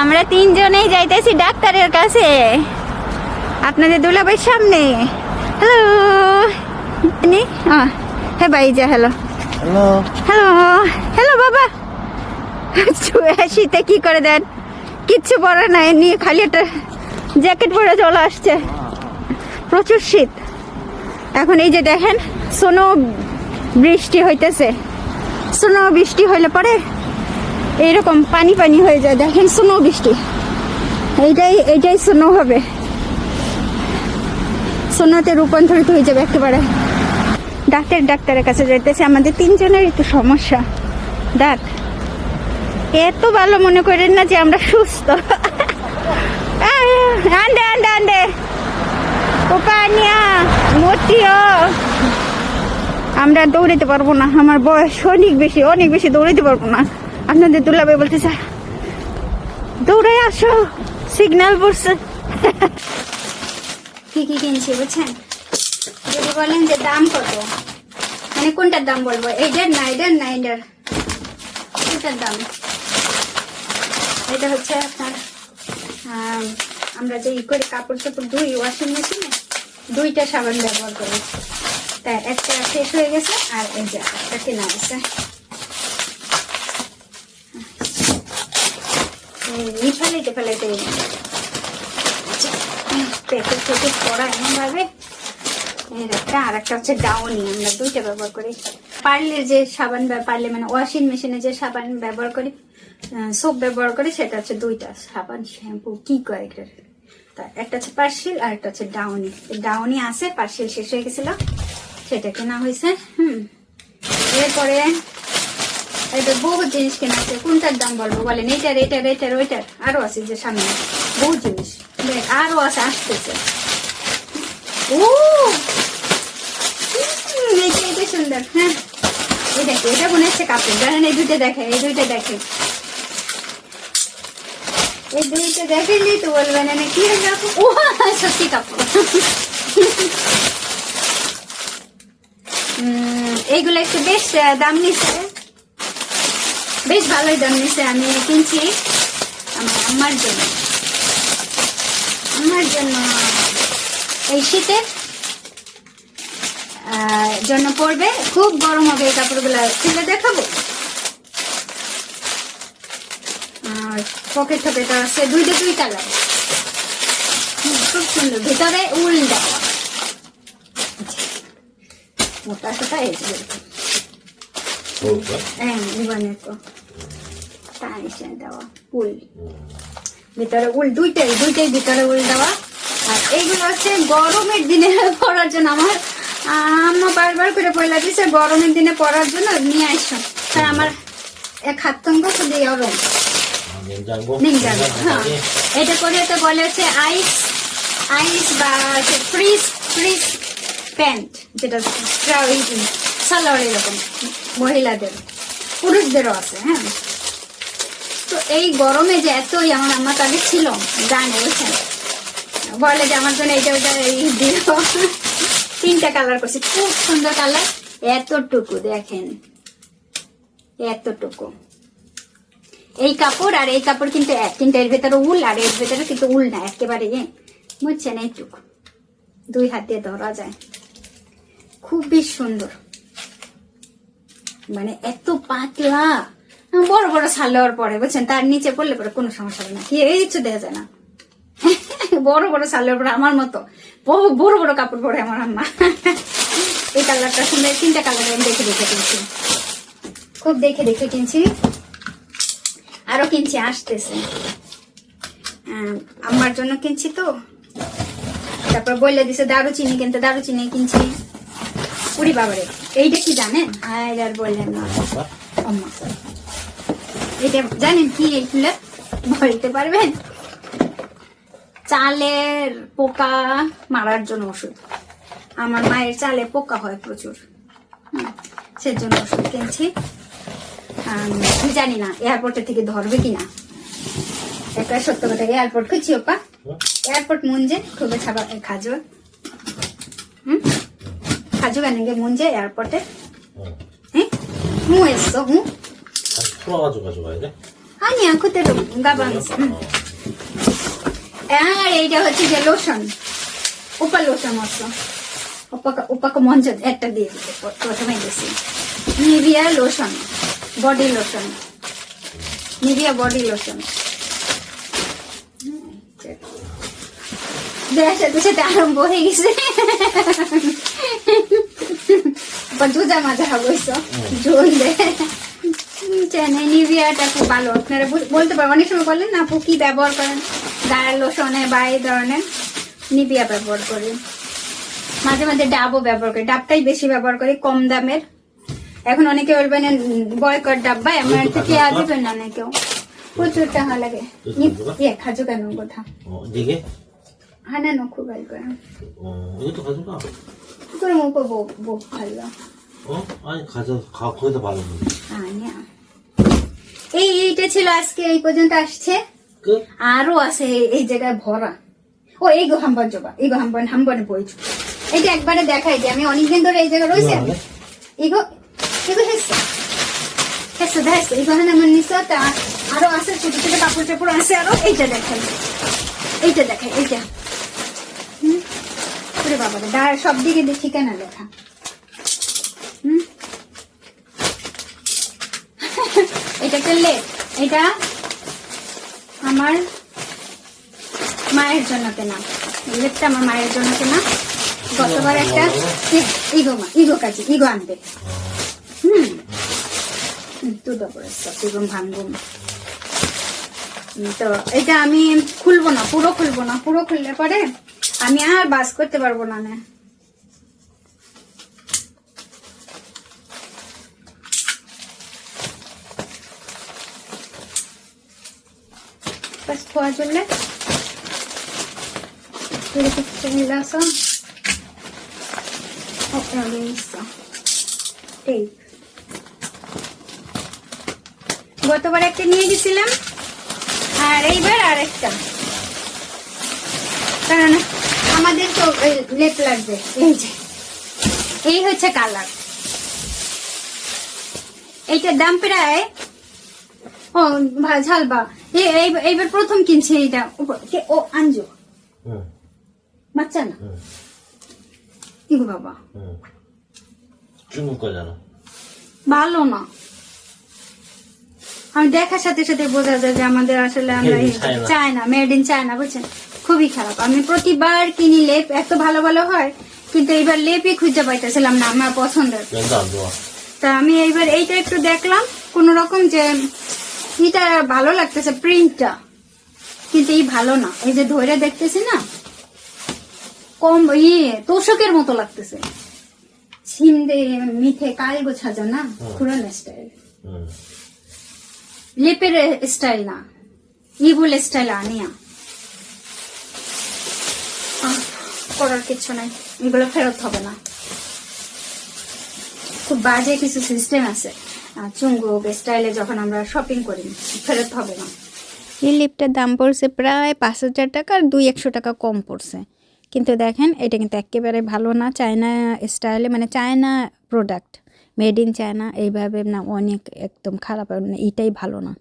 আমরা তিনজনেই যাইতেছি ডাক্তারের কাছে। আপনাদের দুলাভাইয়ের সামনে। হ্যালো হ্যাঁ ভাই যা হ্যালো হ্যালো হ্যালো বাবা। শীতে কি করে দেন? কিচ্ছু পরে না এমনি খালি একটা জ্যাকেট পরে চলে আসছে। প্রচুর শীত। এখন এই যে দেখেন সোনো বৃষ্টি হইতেছে। সোনো বৃষ্টি হইলে পরে এইরকম পানি পানি হয়ে যায়। দেখেন সোনো বৃষ্টি। এইটাই এইটাই সোনো হবে। সোনোতে রূপান্তরিত হয়ে যাবে একেবারে। ডাক্তার ডাক্তারের কাছে যাইতেছে। আমাদের তিনজনের একটু সমস্যা। দাঁত। এত ভালো মনে করেন না যে আমরা সুস্থ। আন্ডে আন্ডে আন্ডে ওপানিয়া মতিও। আমরা দৌড়াতে পারব না। আমার বয়স অনেক বেশি অনেক বেশি দৌড়াতে পারব না। আপনাদের দুলাভাই বলতেছে দৌড়ে আসো সিগন্যাল পড়ছে। কি কি কিনছি বুঝছেন? যদি বলেন যে দাম কত? মানে কোনটার দাম বলব? এইটার না এটার না এটার কোনটার দাম। এটা হচ্ছে আপনার আমরা যে ই করে কাপড় চাপড় ধুই ওয়াশিং মেশিনে দুইটা সাবান ব্যবহার করি। তাই একটা শেষ হয়ে গেছে, আর এই যে একটা কেনা গেছে এই ফেলাইতে ফেলাইতে প্যাকেট প্যাকেট করা এমন ভাবে এর একটা আর একটা হচ্ছে ডাউনি, আমরা দুইটা ব্যবহার করি। পার্লের যে সাবান পার্লে মানে ওয়াশিং মেশিনে যে সাবান ব্যবহার করি সোপ ব্যবহার করি, সেটা হচ্ছে দুইটা। সাবান, শ্যাম্পু, কি কয় তা একটা হচ্ছে পার্সিল আর একটা হচ্ছে ডাউনি। ডাউনি আছে, পার্সিল শেষ হয়ে গেছিল সেটা কেনা হয়েছে, হুম। এরপরে এটা বহু জিনিস কেনা আছে। কোনটার দাম বলব? বলেন এইটার এইটার এইটার ওইটার আরও আছে যে সামনে। বহু জিনিস। দেখ, আরও আছে আসতেছে। ও এইটা সুন্দর হ্যাঁ। এই দেখে এটা মনে হচ্ছে কাপড়। দেখেন এই দুইটা দেখে এই দুইটা দেখে। এই দুইটা দেখেনি তো বলবেন না কি হয়ে কাপড় ও সত্যি কাপড়। এইগুলো একটু বেশ দাম নিচ্ছে। বেশ ভালোই দাম নিচ্ছে আমি কিনছি আমার আমার জন্য। আমার জন্য এই শীতে জন্য পড়বে খুব গরম হবে এই কাপড়গুলো। খুলে দেখাবো। পকেট টকেট আছে দুইটা দুই কালার খুব সুন্দর। ভিতরে উল দেওয়া। মোটা সোটা এই এরকম। হ্যাঁ জীবনের তো তাই সে দেওয়া উল ভিতরে উল দুইটাই দুইটাই ভিতরে উল দেওয়া আর এইগুলো হচ্ছে গরমের দিনে পরার জন্য আমার আম্মা বারবার করে পয়লা দিছে গরমের দিনে পরার জন্য নিয়ে আসো তার আমার এক হাত তঙ্গ শুধু গরম এটা করে তো বলে হচ্ছে আইস আইস বা ফ্রিজ ফ্রিজ প্যান্ট যেটা সালোয়ার এরকম, মহিলাদের, পুরুষদেরও আছে হ্যাঁ। তো এই গরমে যে এতই আমার আম্মা তাদের ছিল, জানে, বুঝছেন? বলে যে আমার জন্য এইটা, ওইটা, এই দিল। তিনটা কালার করছি, খুব সুন্দর কালার এতটুকু, দেখেন, এতটুকু। এই কাপড় আর এই কাপড় কিন্তু এক, কিন্তু এর ভেতরে উল আর এর ভেতরে কিন্তু উল না, একেবারে, এ, বুঝছেন, এইটুকু। দুই হাত দিয়ে ধরা যায়। খুবই সুন্দর। মানে এত পাতলা। বড় বড় সালোয়ার পরে, বুঝছেন? তার নিচে পড়লে পরে কোনো সমস্যা হবে না। কিছু দেখা যায় না। বড় বড় সালোয়ার পরে আমার মতো। বহু বড় বড় কাপড় পরে আমার আম্মা। এই কালারটা সুন্দর। তিনটা কালার আমি দেখে দেখে কিনছি। খুব দেখে দেখে কিনছি। আরও কিনছি, আসতেছে। আমার জন্য কিনছি তো। তারপর বললে দিছে দারুচিনি কিনতে। দারুচিনি কিনছি। উড়ি বাবারে। এইটা কি জানেন? আর আর বললেন না। এটা জানেন কি? এইগুলো বলতে পারবেন? চালের পোকা মারার জন্য ওষুধ। আমার মায়ের চালে পোকা হয় প্রচুর। সেজন্য ওষুধ কিনছি। আমি জানি না এয়ারপোর্টে থেকে ধরবে কিনা। একটা সত্য কথা, এয়ারপোর্ট খুঁজছি, ওপা। এয়ারপোর্ট মুঞ্জে খুবই খাবা খাজো হুম? 가져가 는게 문제야 에어포트? 응. 응? 뭐 했어? 응? 다시 풀어가지고 가져가야 돼? 아니야 그대로 가방에 있어. 응. আর এইটা হচ্ছে যে লোশন ওপা লোশন আছে ওপাকে ওপাকে মঞ্চ একটা দিয়ে দিতে প্রথমে দিছি Nivea lotion body lotion Nivea body lotion দেখার সাথে সাথে আরম্ভ হয়ে গেছে બધું જ આમાં જાવ છો જોડે চেনে নিভিয়াটা খুব ভালো। আপনারা বলতে পারেন অনেক সময় বললেন না আপু কী ব্যবহার করেন? গায়ের লোশনে বা এই ধরনের। নিভিয়া ব্যবহার করি। মাঝে মাঝে ডাবও ব্যবহার করি। ডাবটাই বেশি ব্যবহার করি কম দামের। এখন অনেকে বলবেন বয়কট ডাব বা আমার থেকে আসবেন না না কেউ প্রচুর টাকা লাগে। ইয়ে খাজু কেন কথা। হ্যাঁ না খুব ভালো করে। 넣고 갈 거야. 어, 이것도 가져가. 그럼 오빠 뭐, 뭐 갈라? 어? 아니, 가져, 가, 거기다 바르면 돼. 아니야. এই এইটা ছিল আজকে এই পর্যন্ত আসছে 끝? আরো আছে এই- এই জায়গায় ভরা ও এই গো হাম্বন জবা এই গো হাম্বন হাম্বনে বইছু এইটা একবারে দেখাই দিই আমি অনেকদিন ধরে এই জায়গায় রয়েছে 이거 안 해? 이거 이거 했어 했어 다 했어 이거 하나만 있어 তা আরো আছে ছোট ছোট কাপড় চাপড় আছে আরো এইটা দেখাই এইটা দেখাই এইটা হুম ওরে বাবা রে দাঁড়া সব দিকে দিয়ে ঠিকানা লেখা হুম? এটা একটা লেপ। এটা আমার মায়ের জন্য কেনা। লেপটা আমার মায়ের জন্য কেনা। গতবার একটা ইগো মা। ইগো কাজে ইগো আনবে হুম? দুটো করে ইগো ভাঙ্গুম তো এটা আমি খুলবো না পুরো খুলবো না পুরো খুললে পরে আমি আর বাস করতে পারব না ঠিক গতবার একটা নিয়ে গেছিলাম, আর এইবার আরেকটা। কারণ আমাদের তো লেপ লাগবে এই হচ্ছে কালার এইটার দাম প্রায় ও ঝালবা। এইবার প্রথম কিনছে এইটা ও আনজো বাচ্চা না? বাবা? ভালো না। আমি দেখার সাথে সাথে বোঝা যায় যে আমাদের আসলে আমরা চায়না মেড ইন চায়না বুঝছেন? খুবই খারাপ। আমি প্রতিবার কিনি লেপ এত ভালো ভালো হয় কিন্তু এইবার লেপই খুঁজে পাইতেছিলাম না আমার পছন্দের। তা আমি এইবার এইটা একটু দেখলাম কোন রকম যে এটা ভালো লাগতেছে প্রিন্টটা কিন্তু এই ভালো না। এই যে ধরে দেখতেছি না কম ইয়ে তোষকের মতো লাগতেছে। ছিন্দে মিঠে কাল গোছাজা না পুরনো স্টাইল লেপের স্টাইল না ইবুল স্টাইল আনিয়া। করার কিছু নাই। এগুলো ফেরত হবে না। খুব বাজে কিছু সিস্টেম আছে। আহ, চুঙ্গুক স্টাইলে যখন আমরা শপিং করি ফেরত হবে না। এই লিপটার দাম পড়ছে প্রায় পাঁচ হাজার টাকা আর দুই একশো টাকা কম পড়ছে। কিন্তু দেখেন এটা কিন্তু একেবারে ভালো না চায়না স্টাইলে মানে China product made in China এইভাবে না অনেক একদম খারাপ মানে এটাই ভালো না।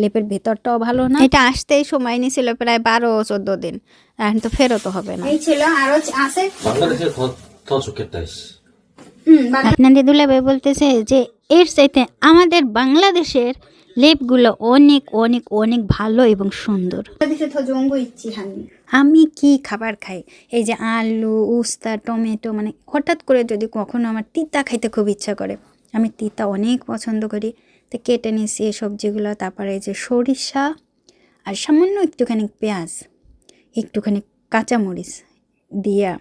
লেপের ভেতরটাও ভালো না। এটা আসতেই সময় নিয়েছিল প্রায় বারো চোদ্দ দিন। এখন তো ফেরত হবে না। এই ছিল আরও আছে। আপনাদের দুলাভাই বলতেছে যে এর চাইতে আমাদের বাংলাদেশের লেপগুলো অনেক অনেক অনেক ভালো এবং সুন্দর। আমি কি খাবার খাই? এই যে আলু উস্তা টমেটো মানে হঠাৎ করে যদি কখনো আমার তিতা খাইতে খুব ইচ্ছা করে আমি তিতা অনেক পছন্দ করি। তো কেটে নিয়েছি এই সবজিগুলো। তারপরে এই যে সরিষা আর সামান্য একটুখানি পেঁয়াজ, একটুখানি কাঁচামরিচ দিয়া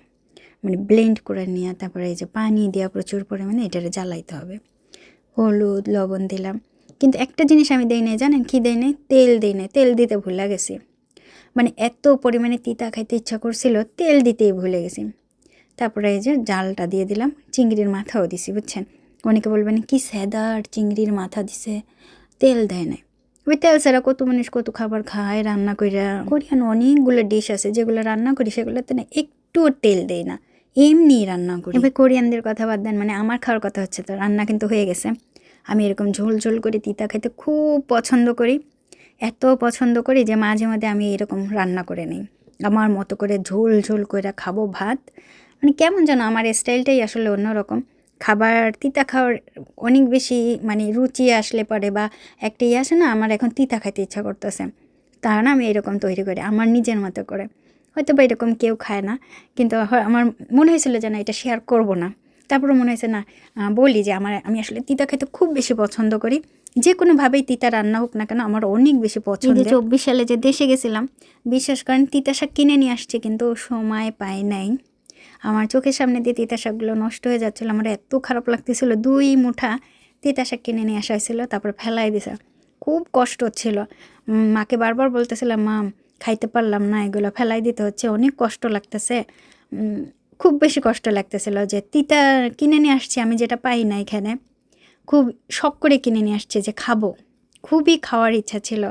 মানে ব্লেন্ড করে নিয়ে তারপরে এই যে পানি দেওয়া প্রচুর পরিমাণে এটারে জ্বালাইতে হবে। হলুদ, লবণ দিলাম। কিন্তু একটা জিনিস আমি দেই নাই, জানেন কী দেই নাই? তেল দিই নাই, তেল দিতে ভুলে গেছি। মানে এত পরিমাণে তিতা খাইতে ইচ্ছা করছিল, তেল দিতেই ভুলে গেছি। তারপরে এই যে জালটা দিয়ে দিলাম, চিংড়ির মাথাও দিছি, বুঝছেন? অনেকে বলবেন, কি স্যাদার চিংড়ির মাথা দিছে, তেল দেয় নাই। ওই তেল ছাড়া কত মানুষ কত খাবার খায়, রান্না কইরা। কোরিয়ান অনেকগুলো ডিশ আছে, যেগুলো রান্না করি সেগুলোতে না একটুও তেল দেয় না, এমনি রান্না করি। এবার কোরিয়ানদের কথা বাদ দেন মানে আমার খাওয়ার কথা হচ্ছে তো, রান্না কিন্তু হয়ে গেছে। আমি এরকম ঝোল ঝোল করে তিতা খেতে খুব পছন্দ করি, এত পছন্দ করি যে মাঝে মাঝে আমি এরকম রান্না করে নিই। আমার মতো করে ঝোল ঝোল করে খাব ভাত মানে কেমন যেন আমার স্টাইলটাই আসলে অন্যরকম। খাবার তিতা খাওয়ার অনেক বেশি মানে রুচি আসলে পরে বা একটা ইয়ে আসে না আমার এখন তিতা খাইতে ইচ্ছা করতেছে। তা না আমি এরকম তৈরি করি আমার নিজের মতো করে। হয়তো বা এরকম কেউ খায় না কিন্তু আমার মনে হয়েছিল যে না এটা শেয়ার করব না। তারপরে মনে হয়েছে না বলি যে আমার আমি আসলে তিতা খেতে খুব বেশি পছন্দ করি। যে কোনোভাবেই তিতা রান্না হোক না কেন আমার অনেক বেশি পছন্দ চব্বিশ সালে যে দেশে গেছিলাম বিশ্বাস করেন তিতা শাক কিনে নিয়ে আসছে কিন্তু সময় পাই নাই। আমার চোখের সামনে দিয়ে তিতা শাকগুলো নষ্ট হয়ে যাচ্ছিল। আমার এত খারাপ লাগতেছিল। দুই মুঠা তিতা শাক কিনে নিয়ে আসা হয়েছিল, তারপর ফেলাই দিছে। খুব কষ্ট হচ্ছিল। মাকে বারবার বলতেছিলাম, মা, খাইতে পারলাম না, এগুলো ফেলাই দিতে হচ্ছে, অনেক কষ্ট লাগতেছে। খুব বেশি কষ্ট লাগতেছিল যে তিতা কিনে নিয়ে আসছি, আমি যেটা পাই না এখানে। খুব শখ করে কিনে নিয়ে আসছে যে খাব। খুবই খাওয়ার ইচ্ছা ছিল।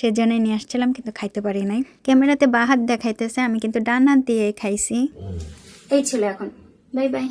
সেজন্যই নিয়ে আসছিলাম, কিন্তু খাইতে পারি নাই। ক্যামেরাতে বা হাত দেখাইতেছে, আমি কিন্তু ডান হাত দিয়ে খাইছি। এই ছিল এখন। Bye bye.